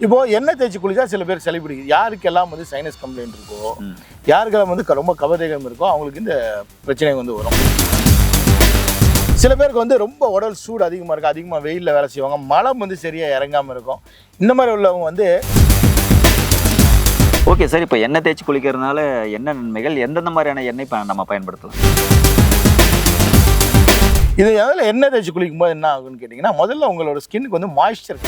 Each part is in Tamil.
இப்போ எண்ணெய் தேய்ச்சி குளிச்சா சில பேர் சளி பிடிக்குது. யாருக்கெல்லாம் வந்து சைனஸ் கம்ப்ளைண்ட் இருக்கோ யாருக்கெல்லாம் வந்து ரொம்ப கபதேகம் இருக்கோ அவங்களுக்கு இந்த பிரச்சனை வந்து வரும். சில பேருக்கு வந்து ரொம்ப உடல் சூடு அதிகமாக இருக்கும் அதிகமாக வெயிலில் வேலை செய்வாங்க மலம் வந்து சரியாக இறங்காமல் இருக்கும். இந்த மாதிரி உள்ளவங்க வந்து ஓகே சார் இப்போ எண்ணெய் தேய்ச்சி குளிக்கிறதுனால என்ன நன்மைகள்? எந்தெந்த மாதிரியான எண்ணெய் ப- நம்ம பயன்படுத்தலாம்? இது அதில் எண்ணெய் தேய்ச்சி குளிக்கும் போது என்ன ஆகும்னு கேட்டிங்கன்னா முதல்ல உங்களோட ஸ்கின்னுக்கு வந்து மாய்ஸ்சர்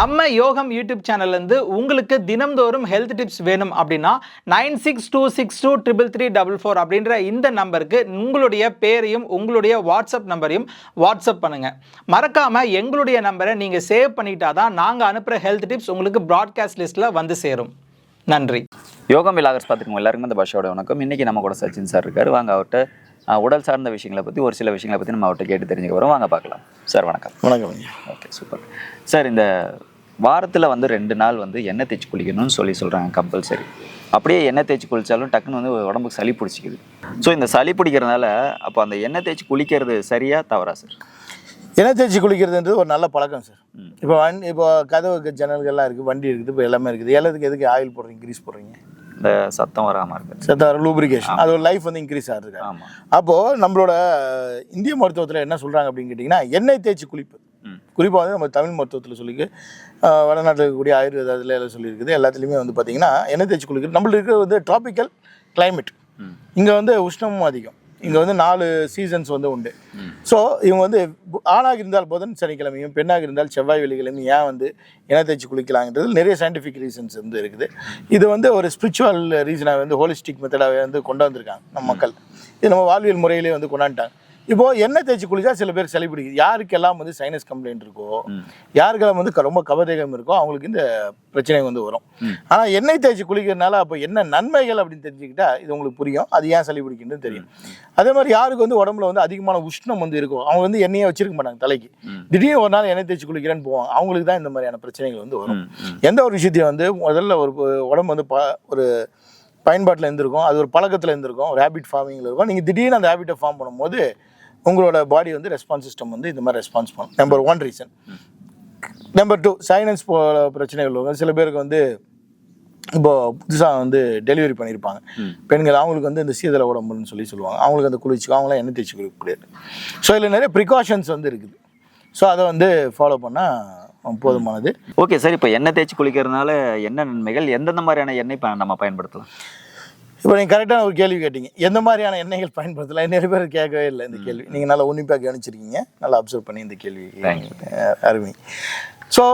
நம்ம யோகம் யூடியூப் சேனல்லேருந்து உங்களுக்கு தினம்தோறும் ஹெல்த் டிப்ஸ் வேணும் அப்படின்னா nine six two six two triple three double four அப்படின்ற இந்த நம்பருக்கு உங்களுடைய பேரையும் உங்களுடைய வாட்ஸ்அப் நம்பரையும் வாட்ஸ்அப் பண்ணுங்கள் மறக்காமல் எங்களுடைய நம்பரை நீங்கள் சேவ் பண்ணிட்டா தான் நாங்கள் அனுப்புகிற ஹெல்த் டிப்ஸ் உங்களுக்கு ப்ராட்காஸ்ட் லிஸ்ட்டில் வந்து சேரும். நன்றி. யோகம் விலாகர்ஸ் பார்த்துருக்கோம் எல்லாருக்கும் இந்த பாஷாவோட வணக்கம். இன்னைக்கு நம்ம கூட சச்சின் சார் இருக்காரு. வாங்க அவர்கிட்ட உடல் சார்ந்த விஷயங்களை பற்றி ஒரு சில விஷயங்களை பற்றி நம்ம அவர்கிட்ட கேட்டு தெரிஞ்சுக்க வரோம் வாங்க பார்க்கலாம். சார் வணக்கம். வணக்கம் ஓகே சூப்பர் சார் இந்த வாரத்தில் வந்து ரெண்டு நாள் வந்து எண்ணெய் தேய்ச்சி குளிக்கணும்னு சொல்லி சொல்கிறாங்க கம்பல்சரி அப்படியே எண்ணெய் தேய்ச்சி குளிச்சாலும் டக்குன்னு வந்து உடம்புக்கு சளி பிடிச்சிக்குது. ஸோ இந்த சளி பிடிக்கிறதுனால அப்போ அந்த எண்ணெய் தேய்ச்சி குளிக்கிறது சரியா தவறா சார் எண்ணெய் தேய்ச்சி குளிக்கிறதுன்றது ஒரு நல்ல பழக்கம் சார் இப்போ வண்டி இப்போ கதவுக்கு ஜன்னல்கள்லாம் இருக்குது வண்டி இருக்குது இப்போ எல்லாமே இருக்குது. எல்லாத்துக்கு எதுக்கு ஆயில் போடுறீங்க கிரீஸ் போடுறீங்க? இந்த சத்தம் வராமல் இருக்குது சத்தார லூப்ரிகேஷன் அது ஒரு லைஃப் வந்து இன்க்ரீஸ் ஆகுது ஆமாம் அப்போது நம்மளோட இந்திய மருத்துவத்தில் என்ன சொல்கிறாங்க அப்படின்னு கேட்டிங்கன்னா எண்ணெய் தேய்ச்சி குளிப்பு. குறிப்பாக வந்து நம்ம தமிழ் மருத்துவத்தில் சொல்லிக்கு வடநாட்டில் இருக்கக்கூடிய ஆயுர்வேதத்தில் எல்லாம் சொல்லியிருக்குது. எல்லாத்துலேயுமே வந்து பார்த்திங்கன்னா எண்ணெய் தேய்ச்சி குளிக்கிறது நம்மளுக்கு இருக்கிறது வந்து ட்ராபிக்கல் climate. ம். இங்கே வந்து உஷ்ணமும் அதிகம். இங்கே வந்து நாலு சீசன்ஸ் வந்து உண்டு. ஸோ இவங்க வந்து ஆணாக இருந்தால் புதன் சனிக்கிழமையும் பெண்ணாக இருந்தால் செவ்வாய் வெள்ளிக்கிழமையும் ஏன் வந்து எண்ணெய் தேய்ச்சி குளிக்கலாங்கிறது நிறைய சயின்டிஃபிக் ரீசன்ஸ் வந்து இருக்குது. இது வந்து ஒரு ஸ்பிரிச்சுவல் ரீசனாக வந்து ஹோலிஸ்டிக் மெத்தடாக வந்து கொண்டு வந்திருக்காங்க நம்ம மக்கள். இது நம்ம வாழ்வியல் முறையிலே வந்து கொண்டாந்துட்டாங்க. இப்போ எண்ணெய் தேய்ச்சி குளிச்சா சில பேர் சளி பிடிக்குது. யாருக்கெல்லாம் வந்து சைனஸ் கம்ப்ளைண்ட் இருக்கோ யாருக்கெல்லாம் வந்து ரொம்ப கபதேகம் இருக்கோ அவங்களுக்கு இந்த பிரச்சனை வந்து வரும். ஆனால் எண்ணெய் தேய்ச்சி குளிக்கிறதுனால அப்போ என்ன நன்மைகள் அப்படின்னு தெரிஞ்சுக்கிட்டா இது உங்களுக்கு புரியும். அது ஏன் சளி பிடிக்குன்னு தெரியும். அதே மாதிரி யாருக்கு வந்து உடம்புல வந்து அதிகமான உஷ்ணம் வந்து இருக்கும் அவங்க வந்து எண்ணெயை வச்சிருக்க மாட்டாங்க தலைக்கு. திடீர்னு ஒரு நாள் எண்ணெய் தேய்ச்சி குளிக்கிறேன்னு போவாங்க. அவங்களுக்கு தான் இந்த மாதிரியான பிரச்சனைகள் வந்து வரும். எந்த ஒரு விஷயத்தையும் வந்து முதல்ல ஒரு உடம்பு வந்து ப ஒரு பயன்பாட்டில் இருந்திருக்கும். அது ஒரு பழக்கத்தில் இருந்திருக்கும். ஒரு ஹேபிட் ஃபார்மிங்கில் இருக்கும். நீங்கள் திடீர்னு அந்த ஹேபிட்டை ஃபார்ம் பண்ணும்போது உங்களோட பாடி வந்து ரெஸ்பான்ஸ் சிஸ்டம் வந்து இந்த மாதிரி ரெஸ்பான்ஸ் பண்ணும். Number one reason number two sinus போல பிரச்சனைகள் வரும் சில பேருக்கு வந்து இப்போ புதுசாக வந்து டெலிவரி பண்ணியிருப்பாங்க பெண்கள் அவங்களுக்கு வந்து இந்த சீதள உடம்புன்னு சொல்லி சொல்லுவாங்க. அவங்களுக்கு அந்த குளிச்சு அவங்களாம் எண்ணெய் தேய்ச்சி குளிக்க முடியாது ஸோ இதில் நிறைய ப்ரிகாஷன்ஸ் வந்து இருக்குது. ஸோ அதை வந்து ஃபாலோ பண்ணால் போதுமானது. ஓகே சார் இப்போ எண்ணெய் தேய்ச்சி குளிக்கிறதுனால என்ன நன்மைகள்? எந்தெந்த மாதிரியான எண்ணெய் நம்ம பயன்படுத்தலாம்? இப்போ நீங்கள் கரெக்டான ஒரு கேள்வி கேட்டீங்க. எந்த மாதிரியான எண்ணெய்கள் பயன்படுத்தலாம்? நிறைய பேர் கேட்கவே இல்லை இந்த கேள்வி. நீங்கள் நல்லா உன்னிப்பாக கவனிச்சிருக்கீங்க. நல்லா அப்சர்வ் பண்ணி இந்த கேள்வி அருமை. ஸோ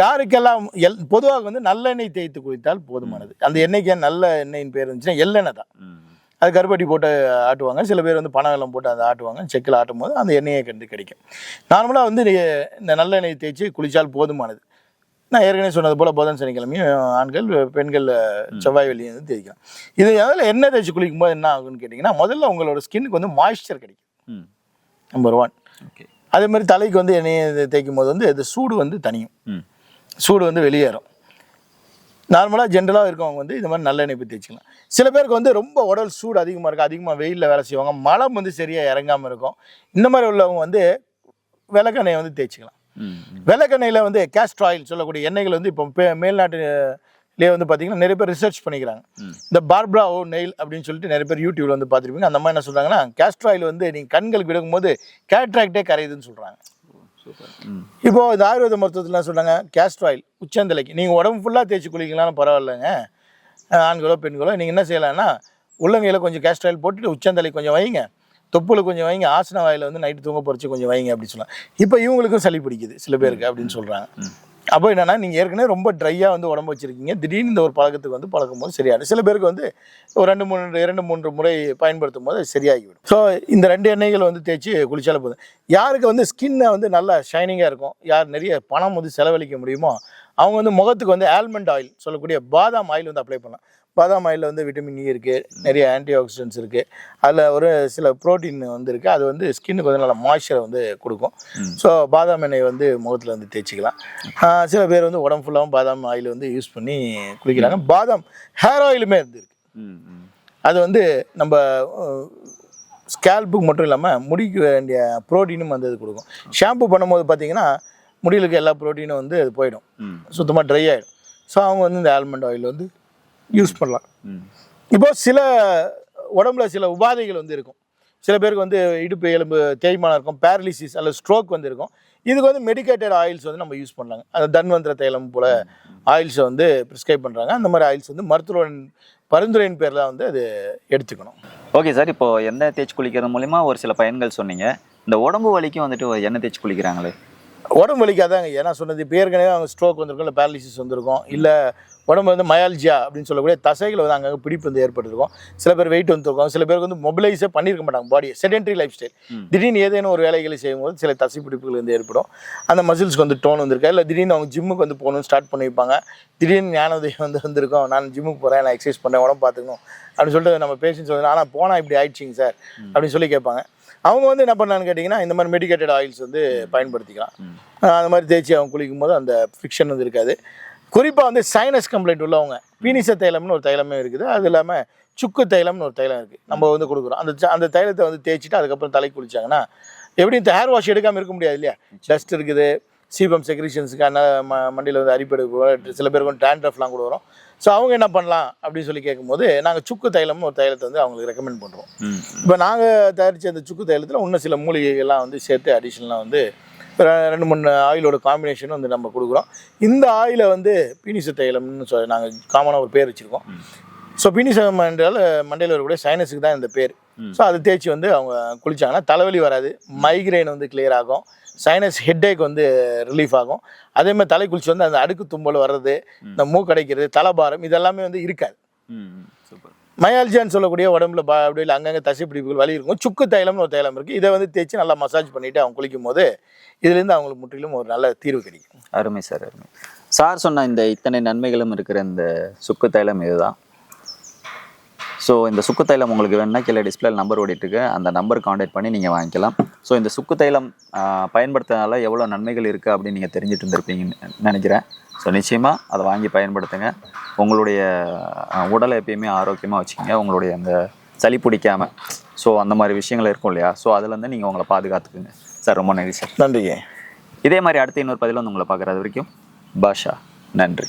யாருக்கெல்லாம் எல் பொதுவாக வந்து நல்லெண்ணெய் தேய்த்து குளித்தால் போதுமானது. அந்த எண்ணெய்க்கு நல்ல எண்ணெயின் பேர் இருந்துச்சுன்னா எள்ளெண்ணெய் தான். அது கருப்பட்டி போட்டு ஆட்டுவாங்க. சில பேர் வந்து பனை வெல்லம் போட்டு அதை ஆட்டுவாங்க. செக்கில் ஆட்டும் போது அந்த எண்ணெயை கண்டு கிடைக்கும். நார்மலாக வந்து இந்த நல்லெண்ணெய் தேய்ச்சி குளித்தால் போதுமானது. நான் ஏற்கனவே சொன்னது போல் புதன் சனிக்கிழமையும் ஆண்கள் பெண்கள் செவ்வாய் வெள்ளி வந்து தேய்க்கலாம் இது அதில் எண்ணெய் தேய்ச்சி குளிக்கும் போது என்ன ஆகும்னு கேட்டிங்கன்னா முதல்ல உங்களோட ஸ்கின்னுக்கு வந்து மாய்ஸ்சர் கிடைக்கும். Number one okay. அதே மாதிரி தலைக்கு வந்து எண்ணெயை தேய்க்கும் போது வந்து இது சூடு வந்து தனியும் சூடு வந்து வெளியேறும். நார்மலாக ஜென்ரலாக இருக்கவங்க வந்து இந்த மாதிரி நல்லெண்ணெய் போய் தேய்ச்சிக்கலாம். சில பேருக்கு வந்து ரொம்ப உடல் சூடு அதிகமாக இருக்கும் அதிகமாக வெயிலில் வேலை செய்வாங்க மலம் வந்து சரியாக இறங்காமல் இருக்கும். இந்த மாதிரி உள்ளவங்க வந்து விளக்கெண்ணெயை வந்து தேய்ச்சிக்கலாம். விளக்கெண்ணெயில் வந்து கேஸ்ட்ர் ஆயில் சொல்லக்கூடிய எண்ணெய்கள் வந்து இப்போ மேல்நாட்டுலேயே வந்து பார்த்தீங்கன்னா நிறைய பேர் ரிசர்ச் பண்ணிக்கிறாங்க. இந்த பார்ப்ரா ஓ நெயில் அப்படின்னு சொல்லிட்டு நிறைய பேர் யூடியூப்ல வந்து பார்த்துருப்பீங்க. அந்த மாதிரி என்ன சொல்கிறாங்கன்னா கேஸ்ட்ர் ஆயில் வந்து நீங்கள் கண்களுக்கு விடுக்கும்போது கேட்ராக்டே கரையுதுன்னு சொல்கிறாங்க இப்போ இந்த ஆயுர்வேத மருத்துவத்தில் என்ன சொல்றாங்க கேஸ்ட்ர் ஆயில் உச்சந்தலைக்கு. நீங்கள் உடம்பு ஃபுல்லாக தேய்ச்சி குளிக்கலாம்னு பரவாயில்லைங்க. ஆண்களோ பெண்களோ நீங்கள் என்ன செய்யலாம்னா உள்ளங்கையில் கொஞ்சம் கேஸ்ட்ர் ஆயில் போட்டுட்டு உச்சந்தலை கொஞ்சம் வைங்க. தொப்புல கொஞ்சம் வைங்க ஆசன வாயில் வந்து நைட்டு தூங்க பறிச்சு கொஞ்சம் வைங்க அப்படின்னு சொல்லலாம் இப்போ இவங்களுக்கும் சளி பிடிக்குது சில பேருக்கு அப்படின்னு சொல்கிறாங்க அப்போ என்னன்னா நீங்கள் ஏற்கனவே ரொம்ப ட்ரையாக வந்து உடம்பு வச்சிருக்கீங்க. திடீர்னு இந்த ஒரு பழக்கத்துக்கு வந்து பழக்கும் போது சரியாயிடும். சில பேருக்கு வந்து ஒரு ரெண்டு மூணு இரண்டு மூன்று முறை பயன்படுத்தும் போது சரியாகிவிடும். ஸோ இந்த ரெண்டு எண்ணெய்கள் வந்து தேய்ச்சி குளிச்சாலே போதும். யாருக்கு வந்து ஸ்கின்னை வந்து நல்லா ஷைனிங்காக இருக்கும் யார் நிறைய பணம் வந்து செலவழிக்க முடியுமோ அவங்க வந்து முகத்துக்கு வந்து ஆல்மண்ட் ஆயில் சொல்லக்கூடிய பாதாம் ஆயில் வந்து அப்ளை பண்ணலாம். பாதாம் ஆயிலில் வந்து விட்டமின் இ இருக்குது நிறைய ஆன்டி ஆக்சிடென்ட்ஸ் இருக்குது அதில் ஒரு சில ப்ரோட்டீன் வந்து இருக்குது அது வந்து ஸ்கின்னுக்கு வந்து நல்ல மாய்ச்சரை வந்து கொடுக்கும். ஸோ பாதாம் எண்ணெய் வந்து முகத்தில் வந்து தேய்ச்சிக்கலாம். சில பேர் வந்து உடம்பு ஃபுல்லாகவும் பாதாம் ஆயில் வந்து யூஸ் பண்ணி குளிக்கிறாங்க பாதாம் ஹேர் ஆயிலுமே இருந்து இருக்கு ம் ம். அது வந்து நம்ம ஸ்கேல்புக்கு மட்டும் இல்லாமல் முடிக்கு வேண்டிய ப்ரோட்டீனும் வந்து அது கொடுக்கும். ஷாம்பு பண்ணும்போது பார்த்தீங்கன்னா முடிகளுக்கு எல்லா ப்ரோட்டீனும் வந்து அது போயிடும். சுத்தமாக ட்ரை ஆகிடும் ஸோ அவங்க வந்து இந்த ஆல்மண்ட் ஆயில் வந்து யூஸ் பண்ணலாம். ம் இப்போ சில உடம்புல சில உபாதைகள் வந்து இருக்கும். சில பேருக்கு வந்து இடுப்பு எலும்பு தேய்மானம் இருக்கும் பேரலிசிஸ் அல்லது ஸ்ட்ரோக் வந்து இருக்கும். இதுக்கு வந்து மெடிக்கேட்டட் ஆயில்ஸ் வந்து நம்ம யூஸ் பண்ணலாங்க. அந்த தன்வந்திர தைலம் போல் ஆயில்ஸை வந்து ப்ரிஸ்கிரைப் பண்ணுறாங்க அந்த மாதிரி ஆயில்ஸ் வந்து மருத்துவரின் பரிந்துரையின் பேரில் வந்து அது எடுத்துக்கணும். ஓகே சார் இப்போ எண்ணெய் தேய்ச்சி குளிக்கிறது மூலிமா ஒரு சில பயன்கள் சொன்னீங்க. இந்த உடம்பு வலிக்கும் வந்துட்டு எண்ணெய் தேய்ச்சி குளிக்கிறாங்களே. உடம்பு வலிக்காதாங்க. ஏன்னா சொன்னது இப்போ ஏற்கனவே அவங்க ஸ்ட்ரோக் வந்திருக்கும் இல்லை பேரலிசிஸ் வந்திருக்கும் இல்லை உடம்பு வந்து மயால்ஜியா அப்படின்னு சொல்லக்கூடிய தசைகள் வந்து அங்கங்கே பிடிப்பு வந்து ஏற்பட்டிருக்கும். சில பேர் வெயிட் வந்திருக்கும் சில பேருக்கு வந்து மொபிலைஸே பண்ணியிருக்க மாட்டாங்க பாடியை செடென்ட்ரி லைஃப் ஸ்டைல் திடீர்னு ஏதேனும் ஒரு வேலைகளை செய்யும்போது சில தசை பிடிப்புகள் வந்து ஏற்படும். அந்த மசில்ஸ்க்கு வந்து டோன் வந்திருக்கா இல்லை திடீர்னு அவங்க ஜிம்முக்கு வந்து போகணும்னு ஸ்டார்ட் பண்ணியிருப்பாங்க. திடீர்னு ஞானோதயம் வந்து வந்திருக்கும் நான் ஜிம்முக்கு போகிறேன் நான் எக்ஸசைஸ் பண்ணேன் உடம்பு பார்த்துக்கணும் அப்படின்னு சொல்லிட்டு நம்ம பேஷண்ட்ஸ் வந்து ஆனால் போனால் இப்படி ஆயிடுச்சிங்க சார் அப்படின்னு சொல்லி கேட்பாங்க. அவங்க வந்து என்ன பண்ணான்னு கேட்டிங்கன்னா இந்த மாதிரி மெடிக்கேட்டட் ஆயில்ஸ் வந்து பயன்படுத்திக்கலாம். அந்த மாதிரி தேய்ச்சி அவங்க குளிக்கும் போது அந்த ஃப்ரிக்ஷன் வந்து இருக்காது. குறிப்பாக வந்து சைனஸ் கம்ப்ளைண்ட் உள்ளவங்க பீனிச தைலம்னு ஒரு தைலமே இருக்குது. அது இல்லாமல் சுக்கு தைலம்னு ஒரு தைலம் இருக்குது நம்ம வந்து கொடுக்குறோம். அந்த அந்த தைலத்தை வந்து தேய்ச்சிட்டு அதுக்கப்புறம் தலைக்கு குளிச்சாங்கன்னா எப்படி இந்த ஹேர் வாஷ் எடுக்காமல் இருக்க முடியாது இல்லையா? டஸ்ட் இருக்குது சீபம் செக்ரிஷன்ஸுக்கு அந்த ம மண்டியில் வந்து அரிப்பெடு சில பேருக்கு வந்து டேண்ட்ரஃப்லாம் கூட வரும். ஸோ அவங்க என்ன பண்ணலாம் அப்படின்னு சொல்லி கேட்கும்போது நாங்கள் சுக்கு தைலம்னு ஒரு தைலத்தை வந்து அவங்களுக்கு ரெக்கமெண்ட் பண்ணுறோம் இப்போ நாங்கள் தயாரித்த அந்த சுக்கு தைலத்தில் இன்னும் சில மூலிகைகள்லாம் வந்து சேர்த்து அடிஷ்னலாக வந்து ரெண்டு மூணு ஆயிலோட காம்பினேஷன் வந்து நம்ம கொடுக்குறோம். இந்த ஆயிலை வந்து பீனிச தைலம்னு சொல்லி நாங்கள் காமனாக ஒரு பேர் வச்சுருக்கோம். ஸோ பீனிச மண்டல மண்டையில் வரக்கூடிய சைனஸுக்கு தான் இந்த பேர். ஸோ அதை தேய்ச்சி வந்து அவங்க குளிச்சாங்கன்னா தலைவலி வராது மைக்ரைன் வந்து கிளியர் ஆகும் சைனஸ் ஹெட்டேக் வந்து ரிலீஃப் ஆகும். அதே மாதிரி தலை குளிச்சு வந்து அந்த அடுக்கு தும்பல் வர்றது இந்த மூக்கடைக்கிறது தலைபாரம் இதெல்லாமே வந்து இருக்காது. மயால்ஜியான்னு சொல்லக்கூடிய உடம்புல பா அப்படி இல்லை அங்கங்கே தசை பிடிப்புகள் வலி இருக்கும். சுக்கு தைலம்னு ஒரு தைலம் இருக்குது இதை வந்து தேய்ச்சி நல்லா மசாஜ் பண்ணிவிட்டு அவங்க குளிக்கும் போது இதுலேருந்து அவங்களுக்கு முற்றிலும் ஒரு நல்ல தீர்வு கிடைக்கும். அருமை சார் அருமை. சார் சொன்ன இந்த இத்தனை நன்மைகளும் இருக்கிற இந்த சுக்கு தைலம் இதுதான். ஸோ இந்த சுக்கு தைலம் உங்களுக்கு வேணும்னா கீழே டிஸ்பிளே நம்பர் ஓடிட்டு இருக்கு அந்த நம்பர் காண்டாக்ட் பண்ணி நீங்கள் வாங்கிக்கலாம். ஸோ இந்த சுக்கு தைலம் பயன்படுத்துறதுனால எவ்வளோ நன்மைகள் இருக்குது அப்படின்னு நீங்கள் தெரிஞ்சுட்டு இருந்திருப்பீங்கன்னு நினைக்கிறேன். ஸோ நிச்சயமாக அதை வாங்கி பயன்படுத்துங்க. உங்களுடைய உடலை எப்பயுமே ஆரோக்கியமாக வச்சுக்கோங்க. உங்களுடைய அந்த சளி பிடிக்காம. ஸோ அந்த மாதிரி விஷயங்கள் இருக்கும் இல்லையா? ஸோ அதுலேருந்து நீங்கள் உங்களை பாதுகாத்துக்குங்க. சார் ரொம்ப நன்றி சார். நன்றிங்க. இதே மாதிரி அடுத்த இன்னொரு பதிவில் வந்து உங்களை பார்க்குறது வரைக்கும் பாஷா. நன்றி.